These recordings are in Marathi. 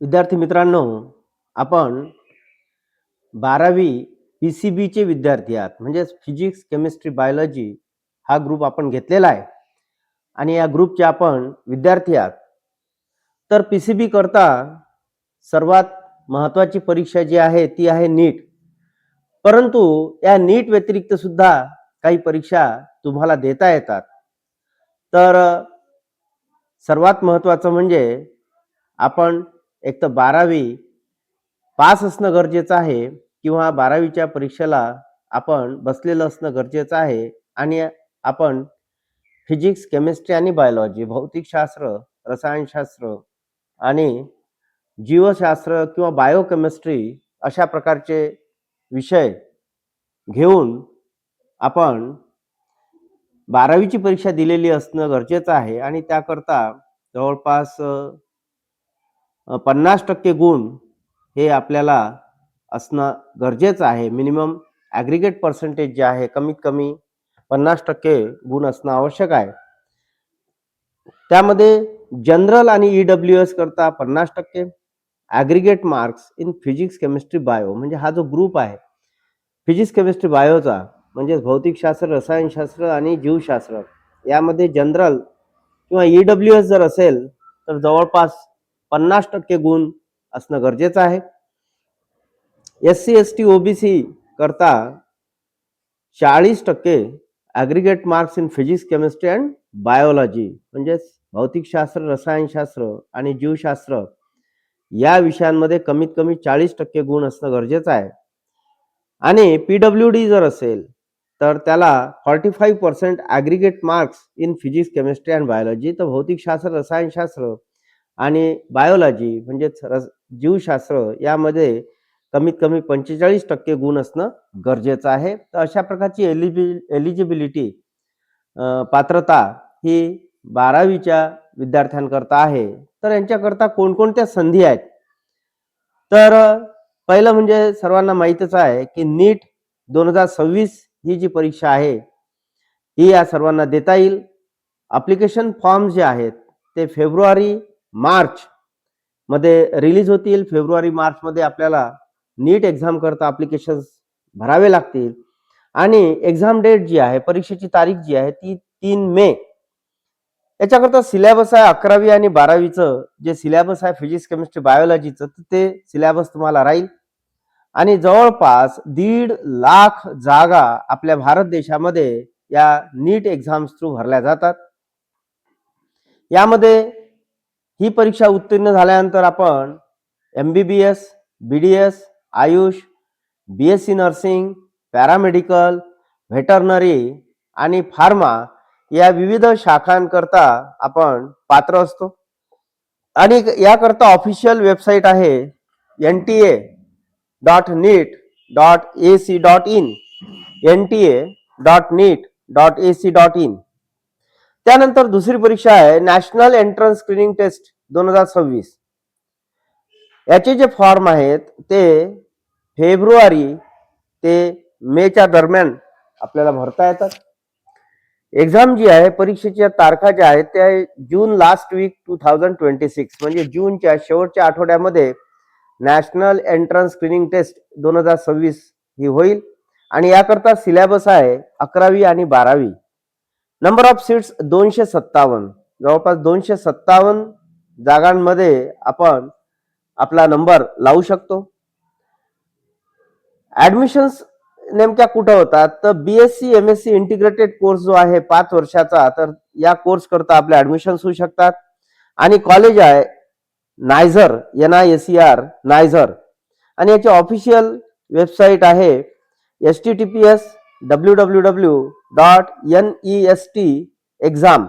विद्यार्थी मित्रांनो आपण बारावी पी सी बीचे विद्यार्थी आहात. म्हणजेच फिजिक्स केमिस्ट्री बायोलॉजी हा ग्रुप आपण घेतलेला आहे. आणि या ग्रुपचे आपण विद्यार्थी आहात. तर पी सी बी करता सर्वात महत्त्वाची परीक्षा जी आहे ती आहे नीट. परंतु या नीट व्यतिरिक्त सुद्धा काही परीक्षा तुम्हाला देता येतात. तर सर्वात महत्त्वाचं म्हणजे आपण एक तर बारावी पास असणं गरजेचं आहे किंवा बारावीच्या परीक्षेला आपण बसलेलं असणं गरजेचं आहे आणि आपण फिजिक्स केमिस्ट्री आणि बायोलॉजी भौतिकशास्त्र रसायनशास्त्र आणि जीवशास्त्र किंवा बायोकेमिस्ट्री अशा प्रकारचे विषय घेऊन आपण बारावीची परीक्षा दिलेली असणं गरजेचं आहे आणि त्याकरता जवळपास पन्नास टक्के गुण हे आपल्याला असणं गरजेचं आहे. मिनिमम ॲग्रिगेट पर्सेंटेज जे आहे कमीत कमी पन्नास टक्के गुण असणं आवश्यक आहे. त्यामध्ये जनरल आणि ई डब्ल्यू एस करता पन्नास टक्के aggregate marks in physics chemistry bio म्हणजे हा जो ग्रुप आहे फिजिक्स केमिस्ट्री बायोचा म्हणजेच भौतिकशास्त्र रसायनशास्त्र आणि जीवशास्त्र यामध्ये जनरल किंवा ई डब्ल्यू एस जर असेल तर जवळपास पन्नास टक्के गुण असणं गरजेचं आहे. S C S T OBC करता चाळीस टक्के aggregate marks in physics chemistry and biology म्हणजेच भौतिकशास्त्र रसायनशास्त्र आणि जीवशास्त्र या विषयांमध्ये कमीत कमी चाळीस टक्के गुण असणं गरजेचं आहे. आणि पी डब्ल्यू डी जर असेल तर त्याला forty five percent aggregate marks in physics chemistry and biology तर भौतिकशास्त्र रसायनशास्त्र आणि बायोलॉजी म्हणजेच रस जीवशास्त्र यामध्ये कमीत कमी पंचेचाळीस टक्के गुण असणं गरजेचं आहे. तर अशा प्रकारची एलिबि एलिजिबिलिटी पात्रता ही बारावीच्या विद्यार्थ्यांकरता आहे. तर यांच्याकरता कोणकोणत्या संधी आहेत? तर पहिलं म्हणजे सर्वांना माहीतच आहे की नीट दोन हजार सव्वीस ही जी परीक्षा आहे ही या सर्वांना देता येईल. अप्लिकेशन फॉर्म जे आहेत ते फेब्रुवारी मार्च मध्ये रिलीज होतील. फेब्रुवारी मार्च मध्ये आपल्याला नीट एक्झाम करता अप्लिकेशन भरावे लागतील. आणि एक्झाम डेट जी आहे परीक्षेची तारीख जी आहे ती तीन मे. याच्याकरता सिलेबस आहे अकरावी आणि बारावीचं. जे सिलेबस आहे फिजिक्स केमिस्ट्री बायोलॉजीचं तर ते सिलेबस तुम्हाला राहील. आणि जवळपास दीड लाख जागा आपल्या भारत देशामध्ये या नीट एक्झाम्स थ्रू भरल्या जातात. यामध्ये ही परीक्षा उत्तीर्ण झाल्यानंतर आपण M B B S B D S Ayush B S C nursing paramedical veterinary आणि फार्मा या विविध शाखांकरता आपण पात्र असतो. आणि याकरता ऑफिशियल वेबसाईट आहे N T A dot NEET dot A C dot in N T A dot NEET dot A C dot in त्यानंतर दुसरी परीक्षा आहे नॅशनल एंट्रन्स स्क्रीनिंग टेस्ट दोन हजार सव्वीस. याचे जे फॉर्म आहेत ते फेब्रुवारी ते मेच्या दरम्यान आपल्याला भरता येतात. एक्झाम जी आहे परीक्षेच्या तारखा ज्या आहेत त्या आहे June last week two thousand twenty six म्हणजे जूनच्या शेवटच्या आठवड्यामध्ये नॅशनल एंट्रन्स स्क्रीनिंग टेस्ट दोन हजार सव्वीस ही होईल. आणि याकरता सिलेबस आहे अकरावी आणि बारावी. नंबर ऑफ सीट्स दोनशे सत्तावन्न. जवळपास दोनशे सत्तावन्न जागांमध्ये आपण आपला नंबर लावू शकतो. ऍडमिशन्स नेमक्या कुठं होतात? तर BSc M S C integrated course जो आहे पाच वर्षाचा तर या कोर्स करता आपले ऍडमिशन्स होऊ शकतात. आणि कॉलेज आहे NISER N I S C R NISER. आणि याची ऑफिशियल वेबसाईट आहे S T T P S W W W dot N E S T exam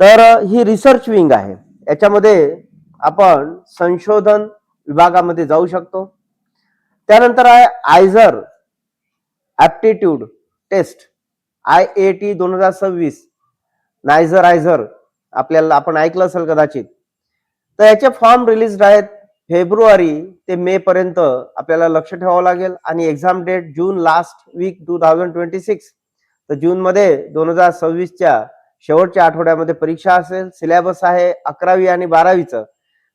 तर ही रिसर्च विंग आहे. याच्यामध्ये आपण संशोधन विभागामध्ये जाऊ शकतो. त्यानंतर आहे IISER aptitude test I A T दोन हजार सव्वीस नायझर आयझर. आपल्याला आपण ऐकलं असेल कदाचित. तर याचे फॉर्म रिलीज आहेत फेब्रुवारी ते मे पर्यंत आपल्याला लक्ष ठेवावं लागेल. आणि exam date June last week two thousand twenty six तर जूनमध्ये दोन हजार सव्वीसच्या शेवटच्या आठवड्यामध्ये परीक्षा असेल सिलेबस आहे अकरावी आणि बारावीचं.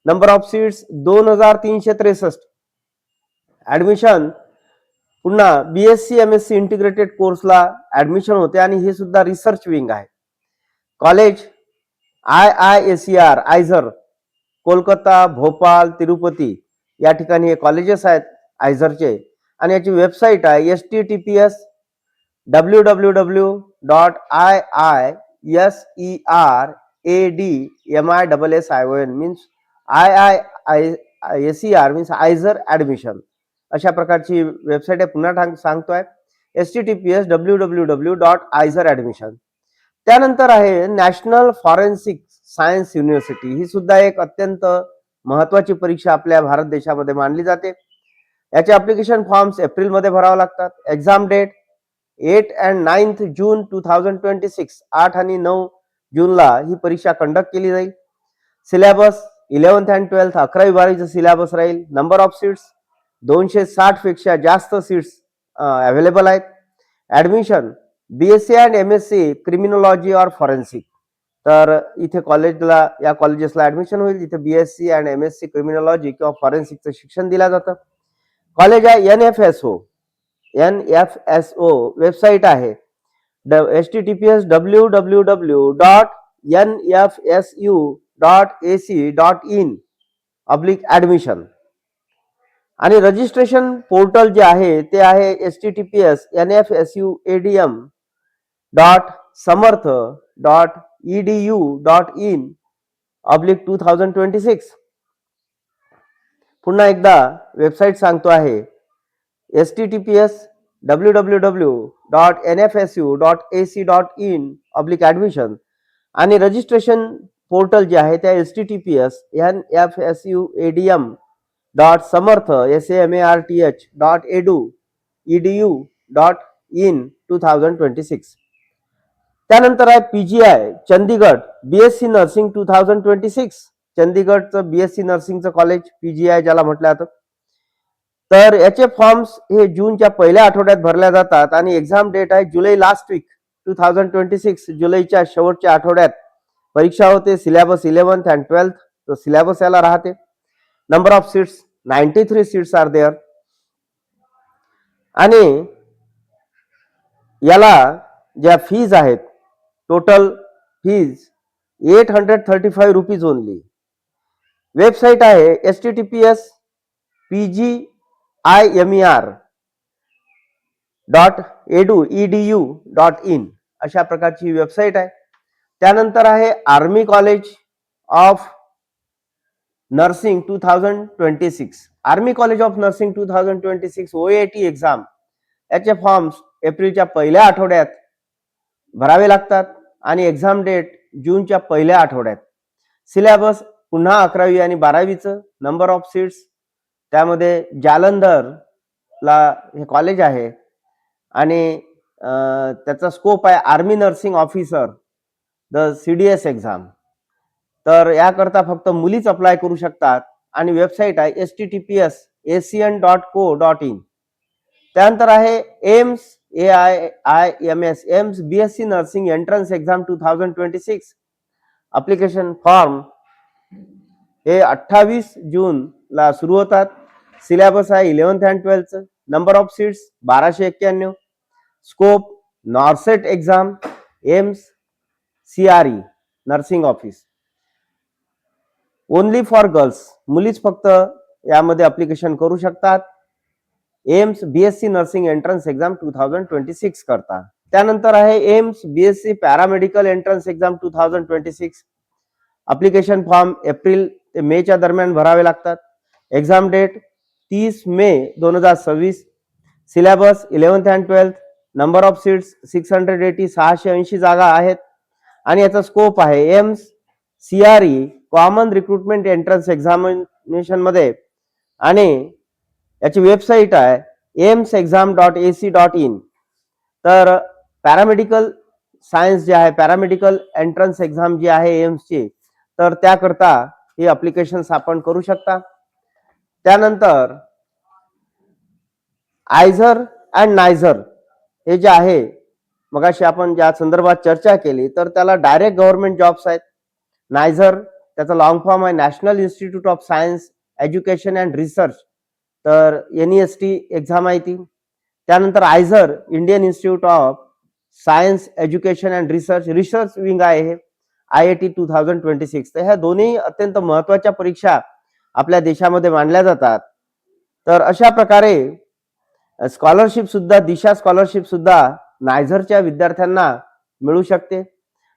नंबर ऑफ सीट्स दोन हजार तीनशे त्रेसष्ट. ऍडमिशन पुन्हा BSc M S C integrated कोर्सला admission होते आणि हे सुद्धा रिसर्च विंग आहे. College I I S C R IISER Kolkata Bhopal Tirupati या ठिकाणी हे कॉलेजेस आहेत आयझरचे आणि याची वेबसाईट आहे S T T P S W W W dot I I S E R A D M I double S I O N means I I I S E R means IISER admission अशा प्रकारची वेबसाईट आहे. पुन्हा सांग- सांगतोय. S T T P S W W W dot IISER admission त्यानंतर आहे नॅशनल फॉरेन्सिक सायन्स युनिव्हर्सिटी ही सुद्धा एक अत्यंत महत्वाची परीक्षा आपल्या भारत देशामध्ये मानली जाते. याचे अप्लिकेशन फॉर्म्स एप्रिलमध्ये भरावे लागतात. Exam date eight and ninth June two thousand twenty six आठ आणि नऊ जूनला ही परीक्षा कंडक्ट केली जाईल. सिलेबस इलेव्हन्थ अँड ट्वेल्थ अकरावी बारावीचं सिलेबस राहील. नंबर ऑफ सीट्स दोनशे साठपेक्षा जास्त सीट्स अवेलेबल आहेत. Admission B S C and M S C criminology or forensic तर इथे कॉलेजला या कॉलेजेसला ऍडमिशन होईल. इथे B S C and M S C criminology किंवा फॉरेन्सिकचं शिक्षण दिलं जातं. कॉलेज आहे N F S O N F S O website आहे. H T T P S W W W dot N F S U dot A C dot in oblique admission आणि रजिस्ट्रेशन पोर्टल जे आहे ते आहे S T T P S N F S U A D M dot Samarth dot E D U dot in oblique two thousand twenty six पुन्हा एकदा वेबसाईट सांगतो आहे. S T T P S W W W dot N F S U dot A C dot in public admission आणि रजिस्ट्रेशन पोर्टल जे आहे त्या S T T P S N F S U A D M dot Samarth S M A R T H dot edu E D U dot in two thousand twenty six त्यानंतर आहे P G I Chandigarh B S C nursing two thousand twenty six चंदीगडचं B S C नर्सिंगचं कॉलेज पी जी आय ज्याला म्हटलं जातं. तर याचे फॉर्म्स हे जूनच्या पहिल्या आठवड्यात भरल्या जातात आणि एक्झाम डेट आहे July last week two thousand twenty six जुलैच्या शेवटच्या आठवड्यात. परीक्षा होते सिलेबस इलेव्हन्थ अँड ट्वेल्थ तो सिलेबस याला राहते. Number of seats ninety three seats are there आणि याला ज्या फीज आहेत total fees eight hundred thirty five rupees only website आहे S T T P S P G I M E R dot edu E D U dot in अशा प्रकारची वेबसाईट आहे. त्यानंतर आहे army college of nursing two thousand twenty six army college of nursing two thousand twenty six O A T exam याचे फॉर्म्स एप्रिलच्या पहिल्या आठवड्यात भरावे लागतात आणि एक्झाम डेट जूनच्या पहिल्या आठवड्यात. सिलेबस पुन्हा अकरावी आणि बारावीचं. नंबर ऑफ सीट्स त्यामध्ये जालंधरला हे कॉलेज आहे आणि त्याचा स्कोप आहे army nursing officer the C D S exam तर याकरता फक्त मुलीच अप्लाय करू शकतात आणि वेबसाईट आहे S T T P S ACN dot co dot in त्यानंतर आहे AIIMS A I I M S AIIMS B S C nursing entrance exam two thousand twenty six application form हे अठ्ठावीस जूनला सुरू होतात. सिलेबस आहे इलेव्हन्थ अँड ट्वेल्थचं. नंबर ऑफ सीट्स बाराशे एक्क्याण्णव. Scope NORCET exam AIIMS C R E nursing office only for girls मुलीच फक्त यामध्ये अप्लिकेशन करू शकतात. AIIMS BSc nursing entrance exam two thousand twenty six करता त्यानंतर आहे AIIMS BSc paramedical entrance exam two thousand twenty six application form April ते मेच्या दरम्यान भरावे लागतात. एक्झाम डेट तीस मे दोन हजार सव्वीस syllabus eleventh and twelfth number of seats six hundred eighty सहाशे ऐंशी जागा आहेत. आणि याचा स्कोप आहे AIIMS C R E common recruitment entrance एक्झामिनेशनमध्ये. आणि याची वेबसाईट आहे AIIMS exam dot A C dot in. तर पॅरामेडिकल सायन्स जे आहे पॅरामेडिकल एंट्रन्स एक्झाम जी आहे एम्सची तर त्याकरता हे अप्लिकेशन्स आपण करू शकता. त्यानंतर आयझर अँड नायझर हे जे आहे मगाशी आपण ज्या संदर्भात चर्चा केली तर त्याला डायरेक्ट गव्हर्नमेंट जॉब्स आहेत. नायझर त्याचा लॉंग फॉर्म आहे national institute of science education and research तर एन एस टी एक्झाम आहे ती. त्यानंतर IISER Indian institute of science education and research research wing आहे हे I I T two thousand twenty six तर ह्या दोन्ही अत्यंत महत्त्वाच्या परीक्षा आपल्या देशामध्ये मांडल्या जातात. तर अशा प्रकारे स्कॉलरशिप सुद्धा दिशा स्कॉलरशिप सुद्धा नायझरच्या विद्यार्थ्यांना मिळू शकते.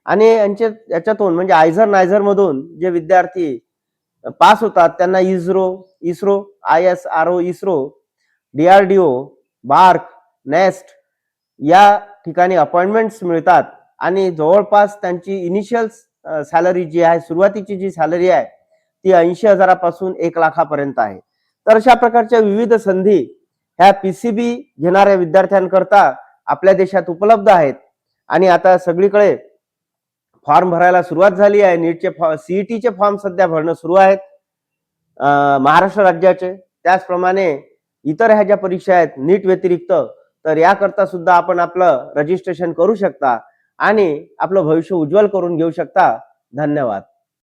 आणि यांचे याच्यातून म्हणजे आयझर नायझर मधून जे विद्यार्थी पास होतात त्यांना ISRO ISRO I S R O ISRO DRDO BARC NEST या ठिकाणी अपॉइंटमेंट्स मिळतात. आणि जवळपास त्यांची इनिशियल सॅलरी जी आहे सुरुवातीची जी सॅलरी आहे ती ऐंशी हजारापासून एक लाखापर्यंत आहे. तर अशा प्रकारच्या विविध संधी ह्या पीसीबी घेणाऱ्या विद्यार्थ्यांकरता आपल्या देशात उपलब्ध आहेत. आणि आता सगळीकडे फॉर्म भरायला सुरुवात झाली आहे. नीटचे सीईटीचे फॉर्म सध्या भरणं सुरू आहेत. महाराष्ट्र राज्याचे. त्याचप्रमाणे इतर ह्या ज्या परीक्षा आहेत नीट व्यतिरिक्त तर याकरता सुद्धा आपण आपलं रजिस्ट्रेशन करू शकता आणि आपलं भविष्य उज्ज्वल करून घेऊ शकता. धन्यवाद.